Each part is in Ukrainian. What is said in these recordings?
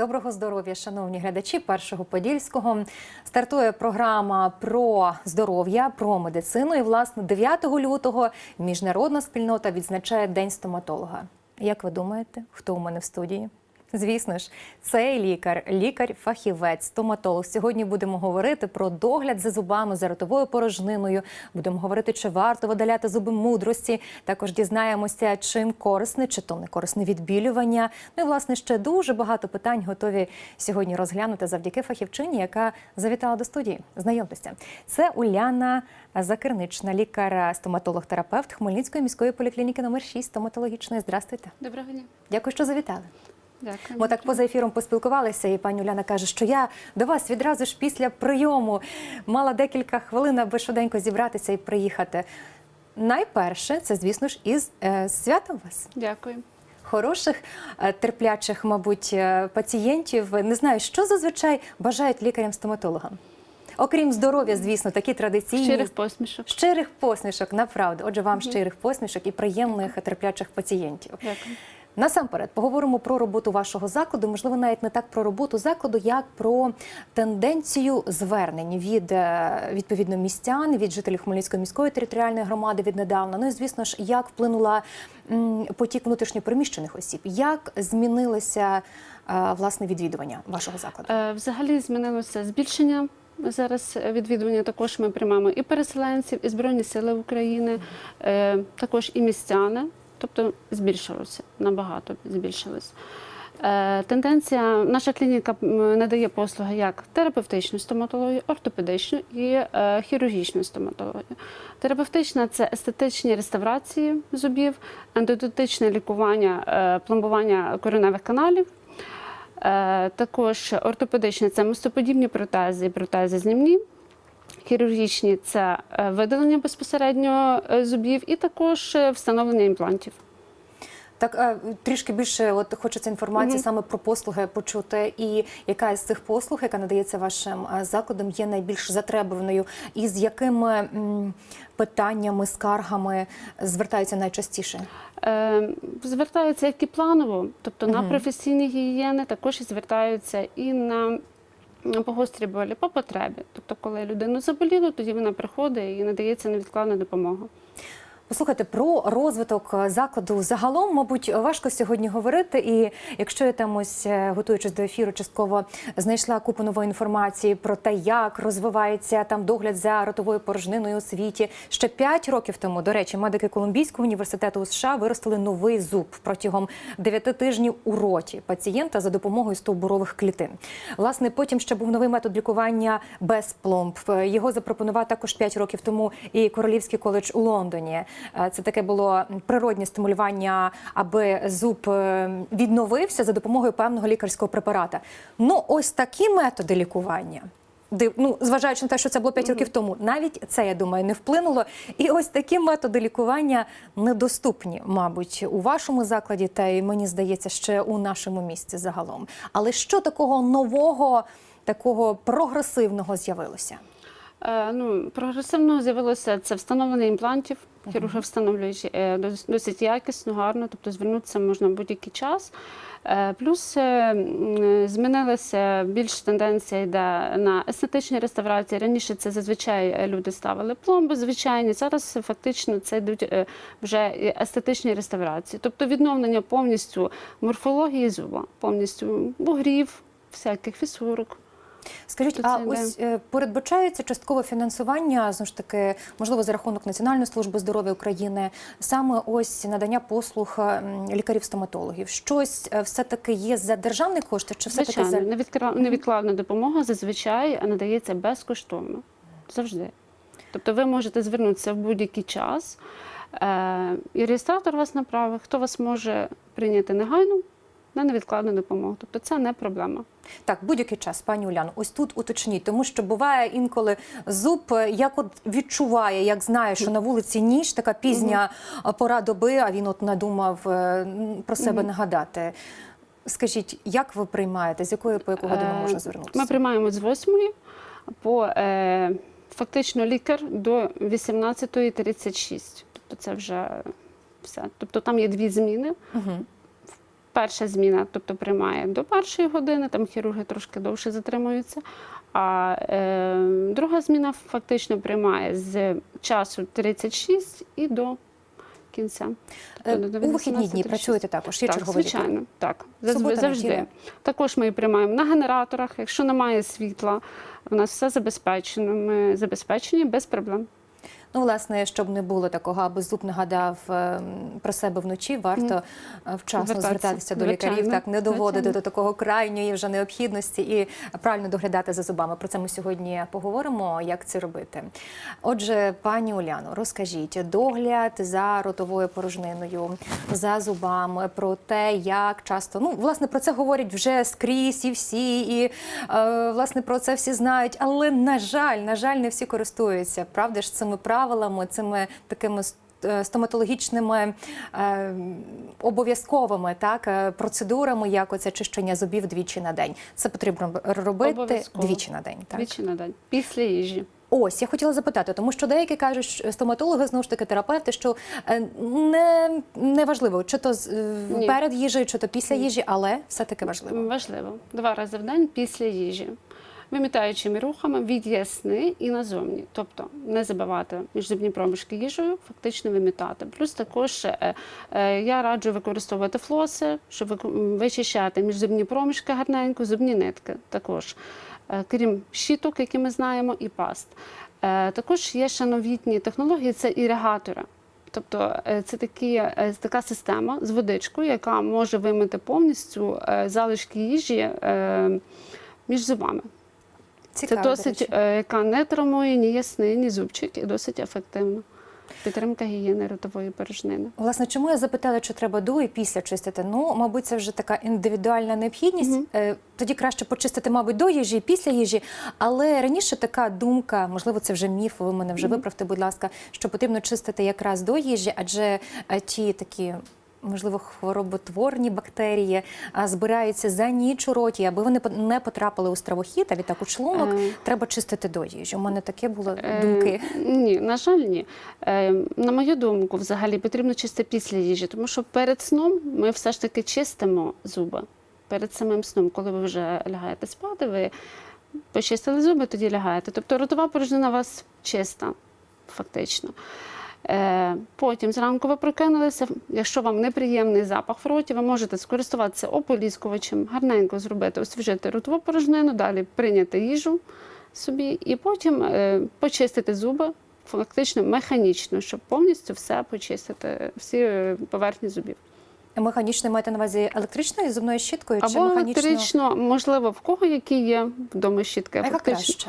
Доброго здоров'я, шановні глядачі першого подільського. Стартує програма про здоров'я, про медицину. І власне 9 лютого міжнародна спільнота відзначає День стоматолога. Як ви думаєте, хто у мене в студії? Звісно ж, цей лікар, лікар-фахівець, стоматолог. Сьогодні будемо говорити про догляд за зубами, за ротовою порожниною. Будемо говорити, чи варто видаляти зуби мудрості. Також дізнаємося, чим корисне, чи то не корисне відбілювання. Ну і власне ще дуже багато питань готові сьогодні розглянути завдяки фахівчині, яка завітала до студії. Знайомтеся, це Уляна Закирнична, лікар, стоматолог-терапевт Хмельницької міської поліклініки номер 6 стоматологічної. Здравствуйте. Доброго дня. Дякую, що завітали. Дякую. Ми так поза ефіром поспілкувалися, і пані Уляна каже, що я до вас відразу ж після прийому мала декілька хвилин, аби швиденько зібратися і приїхати. Найперше, це, звісно ж, із е, святом вас. Дякую. Хороших, е, терплячих, мабуть, е, пацієнтів. Не знаю, що зазвичай бажають лікарям-стоматологам. Окрім здоров'я, звісно, такі традиційні Щирих посмішок. щирих посмішок, направду. Отже, вам щирих посмішок і приємних терплячих пацієнтів. Дякую. Насамперед поговоримо про роботу вашого закладу. Можливо, навіть не так про роботу закладу, як про тенденцію звернень від е, відповідно містян, від жителів Хмельницької міської територіальної громади віднедавна. Ну і звісно ж, як вплинула потік внутрішньопереміщених осіб, як змінилося е, власне відвідування вашого закладу? Е, Взагалі змінилося збільшення. Зараз відвідування також ми приймаємо і переселенців, і Збройні Сили України, також і містяни. Тобто збільшилося набагато збільшилось. Е, Тенденція, наша клініка надає послуги як терапевтичну стоматологію, ортопедичну і е, хірургічну стоматологію. Терапевтична це естетичні реставрації зубів, ендодонтичне лікування, е, пломбування кореневих каналів. Також ортопедичні це мостоподібні протези, протези знімні. Хірургічні це е, видалення безпосередньо е, зубів і також е, встановлення імплантів. Так трішки більше от хочеться інформації Мгм. саме про послуги почути, і яка із цих послуг, яка надається вашим закладом, є найбільш затребуваною, і з якими питаннями, скаргами звертаються найчастіше? Е, Звертаються як і планово, тобто на професійні гігієни, також і звертаються і на погострі болі по потребі. Тобто, коли людину заболіло, тоді вона приходить і надається невідкладна допомога. Послухайте про розвиток е, закладу загалом, мабуть, важко сьогодні говорити. І якщо я там ось е, готуючись до ефіру, частково знайшла купу нової інформації про те, як розвивається там догляд за ротовою порожниною у світі. Ще 5 років тому, до речі, медики Колумбійського університету у США виростили новий зуб протягом 9 тижнів у роті пацієнта за допомогою стовбурових клітин. Власне, потім ще був новий метод лікування без пломб. Його запропонував також 5 років тому і Королівський коледж у Лондоні. Е, Це таке було природнє стимулювання, аби зуб е, відновився за допомогою певного лікарського препарата. Ну, ось такі методи лікування. Ну, зважаючи на те, що це було 5 років тому, навіть це я думаю не вплинуло. І ось такі методи лікування недоступні, мабуть, у вашому закладі, та й мені здається, ще у нашому місті загалом. Але що такого нового, такого прогресивного з'явилося? Е, Ну, прогресивно з'явилося це встановлення імплантів. Хірурги встановлюють е, досить якісно, гарно, тобто звернутися можна в будь-який час. Е, Плюс змінилася більш тенденція йде на естетичні реставрації. Раніше це зазвичай люди ставили пломби звичайні. Зараз фактично це йдуть вже естетичні реставрації, тобто відновлення повністю морфології зуба, повністю бугрів, всяких фісурок. Скажіть, Тобто а це ось е, передбачається часткове фінансування знову ж таки, можливо, за рахунок Національної служби здоров'я України, саме ось надання послуг лікарів-стоматологів. Щось е, все таки є за державні кошти, чи все таки за невідкладна допомога зазвичай надається безкоштовно. Завжди. Тобто ви можете звернутися в будь-який час, е, і реєстратор вас направить, хто вас може прийняти негайно на невідкладну допомогу. Тобто це не проблема. так, будь-який час, пані Уляно, ось тут уточніть, тому що буває інколи зуб е, як от відчуває, як знає, що на вулиці ніч, така пізня е, пора доби, а він от надумав е, про себе нагадати. Скажіть, як ви приймаєте, з якої по яку годину Е, можна звернутися? Ми приймаємо з 8 по е, фактично лікар до 18.36. Тобто це вже все. Тобто там є дві зміни. Угу. Перша зміна, тобто приймає до першої години, там хірурги трошки довше затримуються. А е, друга зміна фактично приймає з часу 36 і до кінця. Е, Тобто до У вихідні дні працюєте також, є так, звичайно, так. Субота, завжди. неділя? Також ми приймаємо на генераторах. Якщо немає світла, у нас все забезпечено. Ми забезпечені без проблем. Ну, власне, щоб не було такого, аби зуб нагадав е, про себе вночі, варто е, вчасно Звертатися. звертатися до лікарів, так не доводити до такого крайньої вже необхідності і правильно доглядати за зубами. Про це ми сьогодні поговоримо. Як це робити? Отже, пані Уляно, розкажіть догляд за ротовою порожниною, за зубами, про те, як часто ну власне про це говорять вже скрізь і всі, і е, власне про це всі знають. Але на жаль, на жаль, не всі користуються. Правда ж цими правилами, цими такими. е, Стоматологічними е, обов'язковими так е, процедурами, як оце чищення зубів двічі на день. Це потрібно робити двічі на день. Так Двічі на день. Після їжі. Ось я хотіла запитати, тому що деякі кажуть, що стоматологи знову ж таки терапевти, що е, не, не важливо, чи то Ні. перед їжею, чи то після їжі, але все таки важливо. Важливо. Два рази в день після їжі. Вимітаючими рухами від ясни і назовні. Тобто не забивати міжзубні проміжки їжею, фактично вимітати. Плюс також е, е, я раджу використовувати флоси, щоб вичищати міжзубні проміжки гарненько, зубні нитки також. Е, Крім щіток, які ми знаємо, і паст. Також є ще новітні технології, це іригатори. Тобто це такі, така система з водичкою, яка може вимити повністю залишки їжі між зубами. Цікаво, це досить, е, яка не травмує ні ясний, ні зубчик, і досить ефективно. Підтримка гігієни ротової порожнини. Власне, чому я запитала, чи треба до і після чистити? Ну, мабуть, це вже така індивідуальна необхідність. Е, Тоді краще почистити, мабуть, до їжі і після їжі. Але раніше така думка, можливо, це вже міф. Ви мене вже виправте, будь ласка, що потрібно чистити якраз до їжі, адже е, ті такі. Можливо, хвороботворні бактерії збираються за ніч у роті, аби вони не потрапили у стравохід, а відтак у шлунок Е. треба чистити до їжі. У мене таке було Е, думки. Ні, на жаль, ні. Е, На мою думку, взагалі потрібно чистити після їжі, тому що перед сном ми все ж таки чистимо зуби. Перед самим сном, коли ви вже лягаєте спати, ви почистили зуби, тоді лягаєте. Тобто ротова порожнина у вас чиста, фактично. Е, Потім зранку ви прокинулися. Якщо вам неприємний запах в роті, ви можете скористуватися ополіскувачем, гарненько зробити, освіжити ротову порожнину, далі прийняти їжу собі і потім е, почистити зуби фактично механічно, щоб повністю все почистити, всі е, поверхні зубів. Механічно маєте на увазі електричною зубною щіткою чи механічно? електрично, можливо, в кого які є вдома щітки. А яка краще?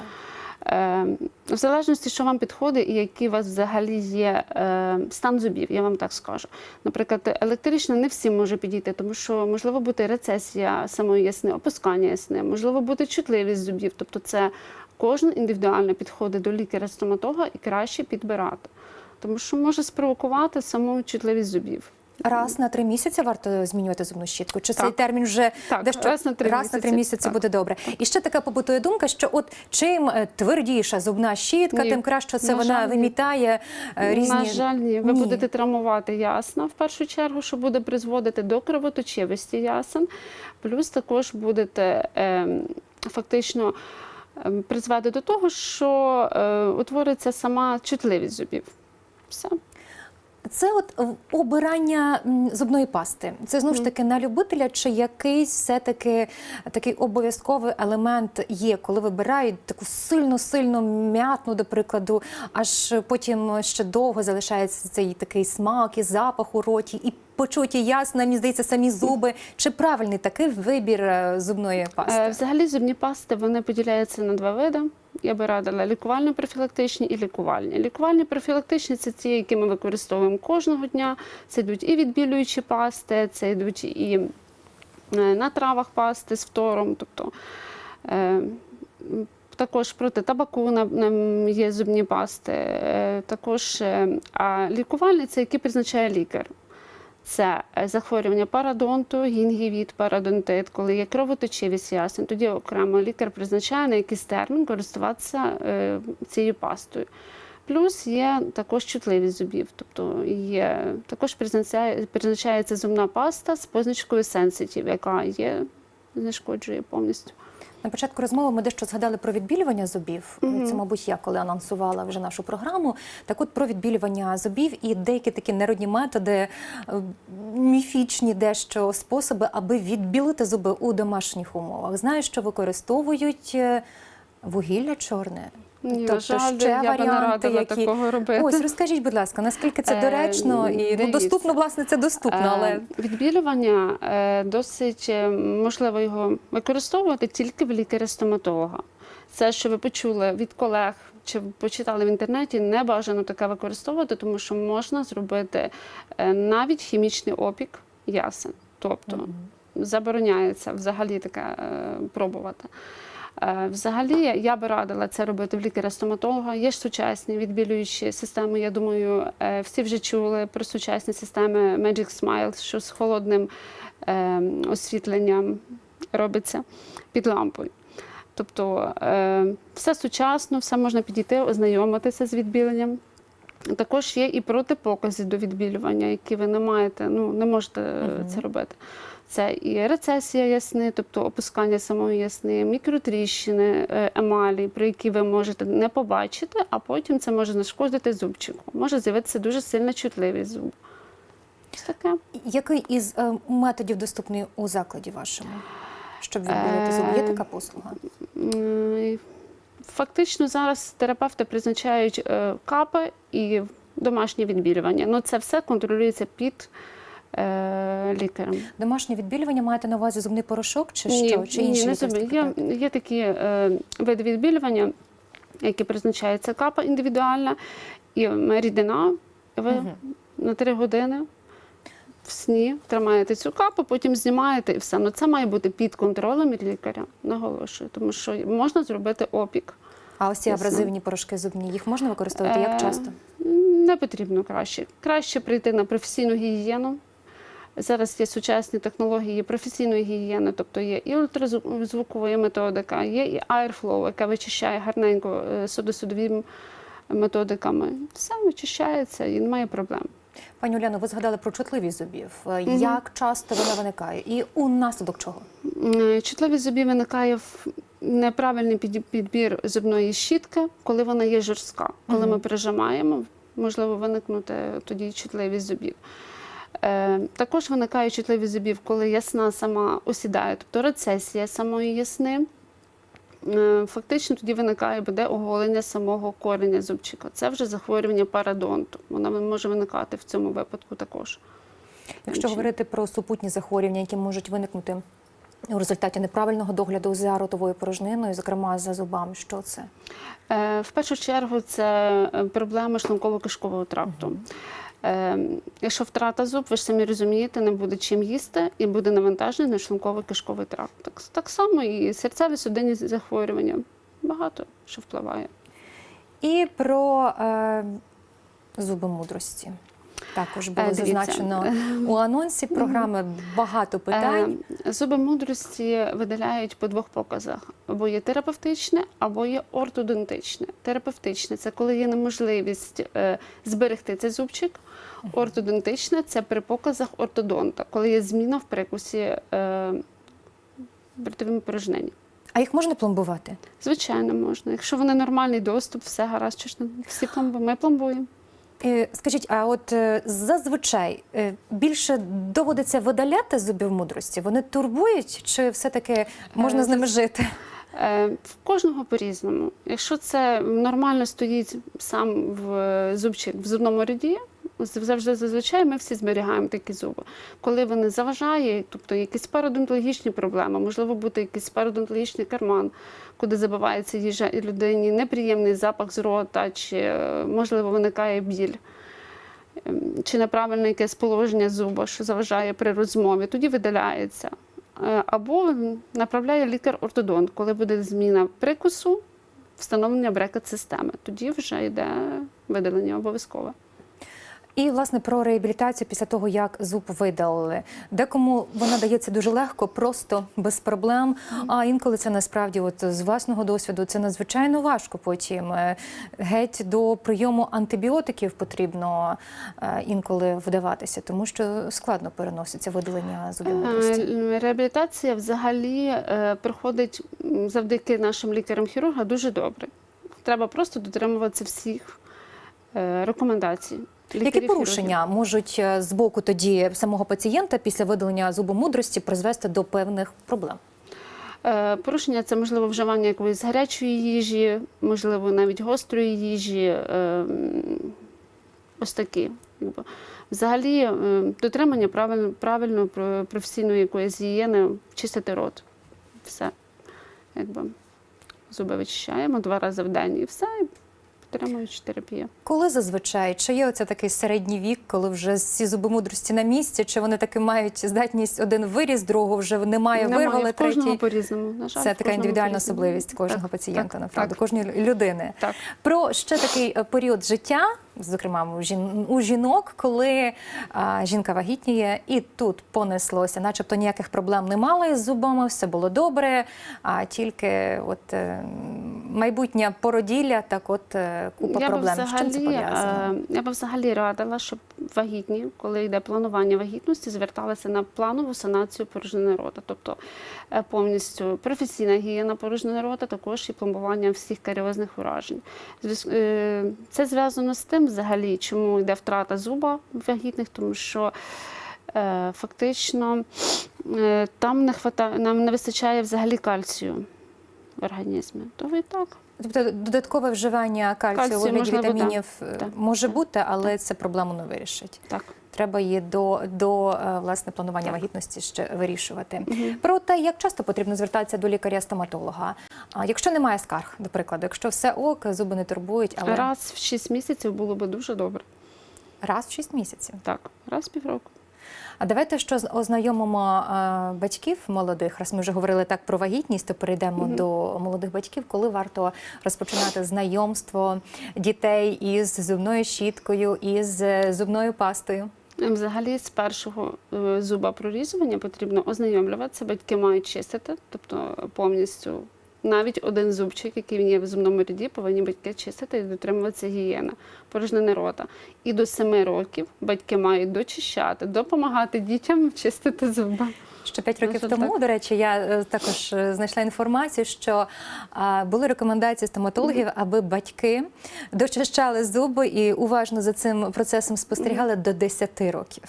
Е, В залежності, що вам підходить і який у вас взагалі є е, стан зубів, я вам так скажу. Наприклад, електрично не всім може підійти, тому що можливо бути рецесія самої ясни, опускання ясни, можливо бути чутливість зубів. Тобто, це кожен індивідуально підходить до лікаря-стоматолога і краще підбирати, тому що може спровокувати саму чутливість зубів. Раз на три місяці варто змінювати зубну щітку? Чи цей термін вже Так, дещо раз на три раз на три місяці. місяці Так. буде добре? І ще така побутує думка, що от чим е, твердіша зубна щітка, Ні. тим краще це На вона жаль, вимітає е, різні. На жаль, ні. Ви Ні. будете травмувати ясна в першу чергу, що буде призводити до кровоточивості ясен. Плюс також будете ем, фактично ем, призвести до того, що е, утвориться сама чутливість зубів. Все. Це от обирання зубної пасти. Це знову ж таки на любителя, чи якийсь все-таки такий обов'язковий елемент є, коли вибирають таку сильно сильно м'ятну, до прикладу, аж потім ще довго залишається цей такий смак і запах у роті, і почуті ясно, мені здається, самі зуби. Чи правильний такий вибір е, зубної пасти? Е, Взагалі зубні пасти вони поділяються на два види. Я би радила лікувально-профілактичні і лікувальні. Лікувальні профілактичні це ті, які ми використовуємо кожного дня. Це йдуть і відбілюючі пасти, це йдуть і е, на травах пасти з фтором. Тобто, е, також проти табаку є зубні пасти. Е, Також а лікувальні це які призначає лікар. Це е, захворювання парадонту, гінгівіт, парадонтит, коли є кровоточивість ясен, тоді окремо лікар призначає на якийсь термін користуватися е, цією пастою. Плюс є також чутливість зубів, тобто є також призначає- призначається зубна паста з позначкою Sensitive, яка є знешкоджує повністю. На початку розмови ми дещо згадали про відбілювання зубів. Це, мабуть, я коли анонсувала вже нашу програму. Так от про відбілювання зубів і деякі такі народні методи, е, міфічні дещо способи, аби відбілити зуби у домашніх умовах. Знаю, що використовують е, вугілля чорне. Ні, тобто жаль, ще я би не варіанти, радила які... такого робити. Ось розкажіть, будь ласка, наскільки це Е, доречно і ну, доступно, власне, це доступно, але Е, Відбілювання е, досить е, можливо його використовувати тільки в лікаря-стоматолога. Це, що ви почули від колег чи почитали в інтернеті, не бажано таке використовувати, тому що можна зробити е, навіть хімічний опік ясен. Тобто забороняється взагалі таке е, пробувати. Е, Взагалі, я би радила це робити в лікаря-стоматолога. Є ж сучасні відбілюючі системи. Я думаю, е, всі вже чули про сучасні системи Magic Smile, що з холодним е, освітленням робиться під лампою. Тобто все сучасно, все можна підійти, ознайомитися з відбіленням. Також є і протипокази до відбілювання, які ви не маєте, ну не можете е, це робити. Це і рецесія ясни, тобто опускання самої ясни, мікротріщини, е, емалі, про які ви можете не побачити, а потім це може нашкодити зубчику. Може з'явитися дуже сильна чутливість зубу. Таке. який із е, методів доступний у закладі вашому, щоб відбілити зуби? Є Е, така послуга? Фактично зараз терапевти призначають е, капи і домашнє відбілювання. Ну це все контролюється під е, лікарем. Домашнє відбілювання маєте на увазі зубний порошок чи Ні, що? Чи ні, інші не якісь Є, є такі е, види відбілювання, які призначається капа індивідуальна і рідина. Ви Мгм. на три години в сні тримаєте цю капу, потім знімаєте і все. Ну це має бути під контролем лікаря, наголошую, тому що можна зробити опік. А ось ці Ясно. абразивні порошки зубні, їх можна використовувати Е, як часто? Не потрібно краще. Краще прийти на професійну гігієну. Зараз є сучасні технології професійної гігієни, тобто є і ультразвукова методика, є і Airflow, яка вичищає гарненько е, судосудовими методиками. Все вичищається і немає проблем. Пані Уляно, ви згадали про чутливість зубів. Е, Як часто вона виникає? І у наслідок чого? М, Чутливість зубів виникає в неправильний підбір зубної щітки, коли вона є жорстка. Коли ми прижимаємо, можливо виникнути тоді чутливість зубів. Е, також виникає чутливість зубів, коли ясна сама осідає, тобто рецесія самої ясни. Е, Фактично тоді виникає буде оголення самого кореня зубчика. Це вже захворювання парадонту. Воно може виникати в цьому випадку також. Якщо говорити про супутні захворювання, які можуть виникнути у результаті неправильного догляду за ротовою порожниною, зокрема за зубами, що це? Е, В першу чергу це проблеми шлунково-кишкового тракту. Е, Якщо втрата зуб, ви ж самі розумієте, не буде чим їсти і буде навантажений на шлунково-кишковий тракт. Так, так само і серцеві судинні захворювання. Багато що впливає. І про е, зуби мудрості. Також було Е, дивіться. зазначено у анонсі програми багато питань. Е, Зуби мудрості видаляють по двох показах: або є терапевтичне, або є ортодонтичне. Терапевтичне це коли є неможливість е, зберегти цей зубчик. Ортодонтичне це при показах ортодонта, коли є зміна в прикусі е, в ротовому. А їх можна пломбувати? Звичайно, можна. Якщо вони нормальний доступ, все гаразд, що ж не- всі пломби, ми пломбуємо. Е, Скажіть, а от е, зазвичай е, більше доводиться видаляти зубів мудрості? Вони турбують, чи все-таки можна з ними жити? Е, В кожного по-різному. Якщо це нормально стоїть сам в зубчик в зубному ряді, завжди зазвичай ми всі зберігаємо такі зуби. Коли вони заважають, тобто якісь пародонтологічні проблеми, можливо бути якийсь пародонтологічний карман, куди забивається їжа і людині, неприємний запах з рота, чи е, можливо виникає біль. Ем, Чи неправильне якесь положення зуба, що заважає при розмові, тоді видаляється. Е, Або направляє лікар-ортодонт, коли буде зміна прикусу, встановлення брекет-системи. Тоді вже йде видалення обов'язкове. І власне про реабілітацію після того, як зуб видалили. Декому вона дається дуже легко, просто без проблем. А інколи це насправді, от з власного досвіду, це надзвичайно важко. Потім Е, геть до прийому антибіотиків потрібно е, інколи вдаватися, тому що складно переноситься видалення зубів. Е, Реабілітація взагалі проходить завдяки нашим лікарям-хірургам дуже добре. Треба просто дотримуватися всіх рекомендацій. Які порушення можуть е, з боку тоді самого пацієнта після видалення зубу мудрості призвести до певних проблем? Е, Порушення це можливо вживання якоїсь гарячої їжі, можливо, навіть гострої їжі. е, Ось такі. Взагалі, е, дотримання правильно, правильно професійної якоїсь гігієни, чистити рот. Все. Якби. Зуби вичищаємо два рази в день і все, підтримуючи терапію. Коли зазвичай чи є оце такий середній вік, коли вже всі зуби мудрості на місці, чи вони таки мають здатність один виріс, другого вже немає, Немає, вирвали в кожного третій. по-різному. На жаль, Це така індивідуальна особливість кожного Так, пацієнта, так, направду, так. кожної людини. Так. Про ще такий е, період життя, зокрема у жінок, коли жінка вагітніє, і тут понеслося, начебто ніяких проблем не мали з зубами, все було добре. А тільки от е, майбутнє породілля, так от е, купа Я проблем. з чим це пов'язано? е, Я би взагалі радила, щоб вагітні, коли йде планування вагітності, зверталися на планову санацію порожнини рота, тобто повністю професійна гігієна порожнини рота, також і пломбування всіх каріозних уражень. Це зв'язано з тим, взагалі, чому йде втрата зуба вагітних, тому що е, фактично е, там не хватає, нам не вистачає взагалі кальцію в організмі. То і так. Тобто додаткове вживання кальцію, Кальцію у вигляді вітамінів так. е, Так. може бути, але це проблему не вирішить. Так. Треба її до, до е, власне планування Так. вагітності ще вирішувати. Мгм. Про те, як часто потрібно звертатися до лікаря-стоматолога. Якщо немає скарг, до прикладу, якщо все ок, зуби не турбують, але раз, в 6 місяців було би дуже добре. Раз в 6 місяців. Так, раз в півроку. А давайте що ознайомимо е, батьків молодих. Раз ми вже говорили так про вагітність, то перейдемо Мгм. до молодих батьків, коли варто розпочинати знайомство дітей із зубною щіткою, із е, зубною пастою. Взагалі, з першого е, зуба прорізування потрібно ознайомлюватися. Батьки мають чистити, тобто повністю навіть один зубчик, який є в зубному ряді, повинні батьки чистити і дотримуватися гігієни, порожнини рота. І до 7 років батьки мають дочищати, допомагати дітям чистити зуби. Ще п'ять років жаль, тому, так. до речі, я е, також е, знайшла інформацію, що були рекомендації стоматологів, аби батьки дочищали зуби і уважно за цим процесом спостерігали до 10 років.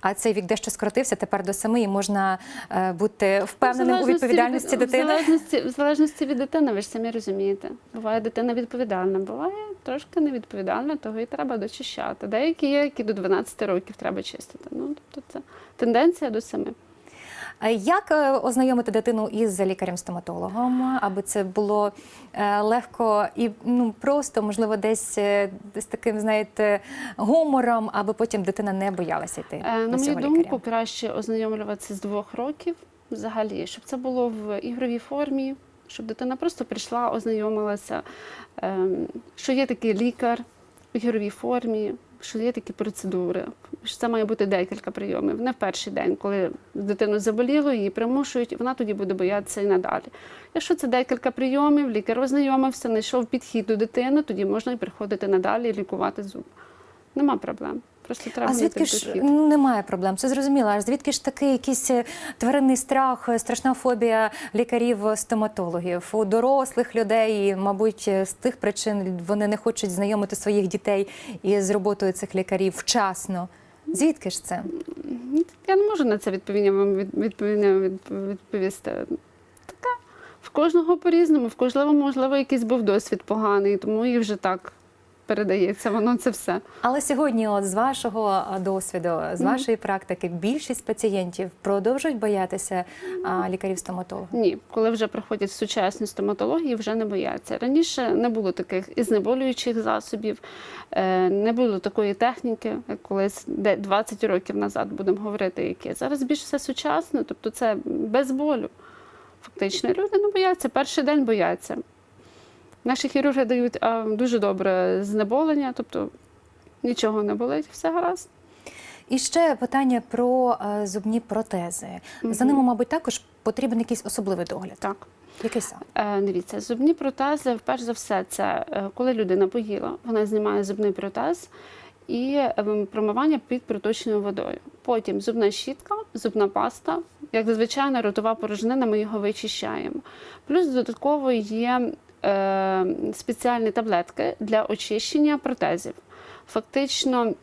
А цей вік дещо скоротився, тепер до 7 і можна е, бути впевненим у відповідальності від, дитини. В залежності, в залежності від дитини, ви ж самі розумієте. Буває дитина відповідальна, буває трошки невідповідальна, того і треба дочищати. Деякі є, які до 12 років треба чистити. Ну, тобто це тенденція до 7. А Як е, ознайомити дитину із лікарем-стоматологом, аби це було е, легко і ну просто, можливо, десь е, десь таким, знаєте, гумором, аби потім дитина не боялася йти. Е, На мою думку, краще ознайомлюватися з двох років взагалі, щоб це було в ігровій формі, щоб дитина просто прийшла, ознайомилася, ем, що є такий лікар в ігровій формі, що є такі процедури. Що це має бути декілька прийомів. Не в перший день, коли дитину заболіло, її примушують, вона тоді буде боятися і надалі. Якщо це декілька прийомів, лікар ознайомився, знайшов підхід до дитини, тоді можна і приходити надалі і лікувати зуб. Нема проблем. Просто треба А звідки ж ну, немає проблем? Це зрозуміло. А звідки ж такий якийсь е, тваринний страх, е, страшна фобія лікарів-стоматологів у дорослих людей? і, Мабуть, е, з тих причин вони не хочуть знайомити своїх дітей із роботою цих лікарів вчасно. Звідки ж це? Я не можу на це відповідня вам від- відповісти. Така в кожного по-різному, в кожного, можливо, якийсь був досвід поганий, тому і вже так передається. Воно це все. Але сьогодні, от з вашого досвіду, з вашої практики, більшість пацієнтів продовжують боятися лікарів-стоматологів. Ні, коли вже приходять сучасні стоматології, вже не бояться. Раніше не було таких і знеболюючих засобів, е, не було такої техніки, як колись де 20 років назад будемо говорити, які зараз більш все сучасно, тобто це без болю. Фактично, люди не бояться, перший день бояться. Наші хірурги дають а, дуже добре знеболення, тобто нічого не болить, все гаразд. І ще питання про е, зубні протези. За ними, мабуть, також потрібен якийсь особливий догляд. Так. Який саме? Е, Дивіться, зубні протези, перш за все, це е, коли людина поїла, вона знімає зубний протез і ем, промивання під проточною водою. Потім зубна щітка, зубна паста, як звичайно, ротова порожнина, ми його вичищаємо. Плюс додатково є е, спеціальні таблетки для очищення протезів. Фактично.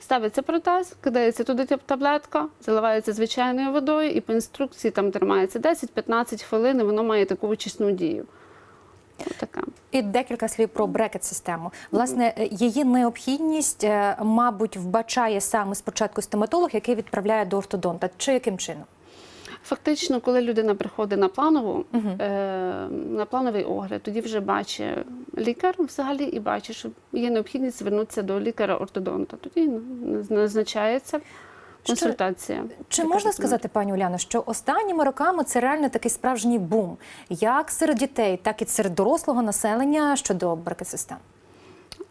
Ставиться протез, кидається туди таблетка, заливається звичайною водою, і по інструкції там тримається 10-15 хвилин, і воно має таку очисну дію. Така. І декілька слів про брекет-систему. Власне, е, її необхідність, е, мабуть, вбачає саме спочатку стоматолог, який відправляє до ортодонта. Чи яким чином? Фактично, коли людина приходить на планову, е, на плановий огляд, тоді вже бачить лікар взагалі і бачить, що є необхідність звернутися до лікаря-ортодонта. Тоді назначається консультація. Чи Така можна сказати, пані Уляно, що останніми роками це реально такий справжній бум, як серед дітей, так і серед дорослого населення щодо брекет-систем?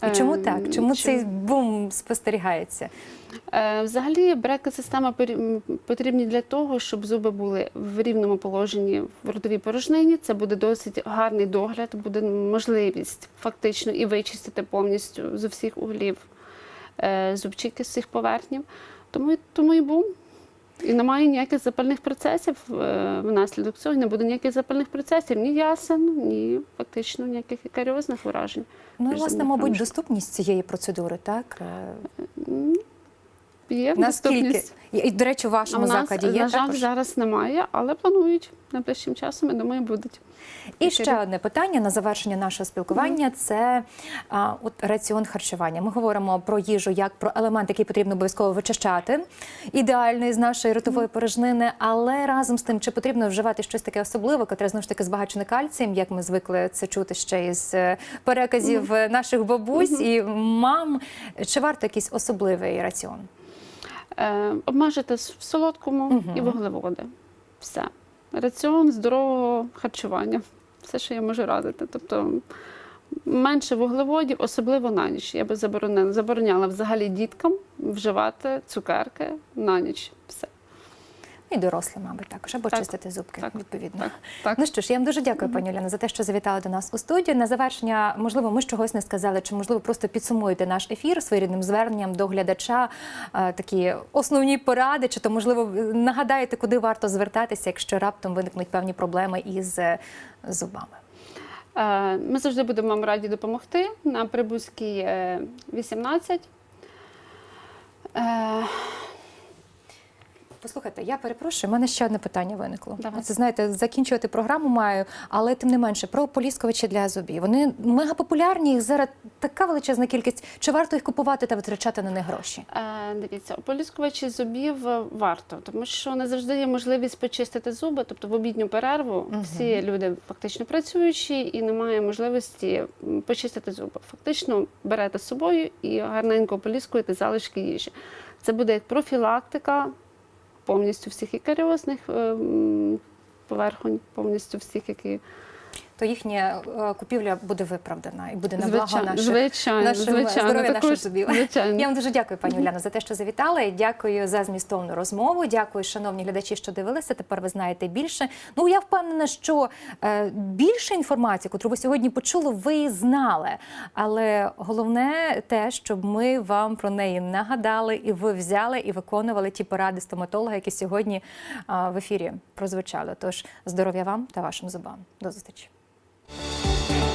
І чому Ем, так? Чому чи- цей бум спостерігається? Е, Взагалі, брекет-система пері- потрібні для того, щоб зуби були в рівному положенні в ротовій порожнині. Це буде досить гарний догляд, буде можливість фактично і вичистити повністю з усіх углів е, зубчики з цих поверхнів. Тому, тому і бум. І немає ніяких запальних процесів е, внаслідок цього, не буде ніяких запальних процесів, ні ясен, ні фактично ніяких каріозних вражень. Ну, і, власне, мабуть, доступність цієї процедури, так? Є Наскільки? І, до речі, у вашому у нас, закладі є на жаль, також? зараз немає, але планують найближчим часом, я думаю, будуть. І ще одне питання на завершення нашого спілкування це а, от раціон харчування. Ми говоримо про їжу як про елемент, який потрібно обов'язково вичищати, ідеальний з нашої ротової порожнини, але разом з тим, чи потрібно вживати щось таке особливе, котре знову ж таки збагачене кальцієм, як ми звикли це чути ще із е, переказів е, наших бабусь і мам. Чи варто якийсь особливий раціон? Е, обмежити в солодкому і вуглеводи. Все. Раціон здорового харчування. Все, що я можу радити. Тобто менше вуглеводів, особливо на ніч. Я би заборонила, забороняла взагалі діткам вживати цукерки на ніч. Все. І дорослим, мабуть, також або Так. чистити зубки, Так. відповідно. Так, так. Ну що ж, я вам дуже дякую, пані Оляна, за те, що завітали до нас у студію. На завершення, можливо, ми чогось не сказали, чи можливо просто підсумуєте наш ефір своєрідним зверненням до глядача, е, такі основні поради, чи то можливо нагадаєте, куди варто звертатися, якщо раптом виникнуть певні проблеми із е, зубами. Е, Ми завжди будемо вам раді допомогти на Прибузькій е, 18. Послухайте, я перепрошую, у мене ще одне питання виникло. Давай. Це знаєте, закінчувати програму маю, але тим не менше про полісковичі для зубів. Вони мега популярні, їх зараз така величезна кількість. Чи варто їх купувати та витрачати на них гроші? Е, Дивіться, ополіскувачі зубів е, варто, тому що не завжди є можливість почистити зуби. Тобто в обідню перерву всі люди фактично працюючі і немає можливості почистити зуби. Фактично берете з собою і гарненько ополіскуєте залишки їжі. Це буде як профілактика повністю всіх і каріозних е, поверхонь, повністю всіх, які то їхня е, купівля буде виправдана і буде на благо наших, звичайно, нашим звичайно, здоров'я наших зубів. звичайно. Я вам дуже дякую, пані Уляна, за те, що завітали. Дякую за змістовну розмову. Дякую, шановні глядачі, що дивилися. Тепер ви знаєте більше. Ну я впевнена, що е, більше інформації, яку ви сьогодні почули, ви знали. Але головне те, щоб ми вам про неї нагадали, і ви взяли і виконували ті поради стоматолога, які сьогодні в ефірі прозвучали. Тож здоров'я вам та вашим зубам. До зустрічі. Música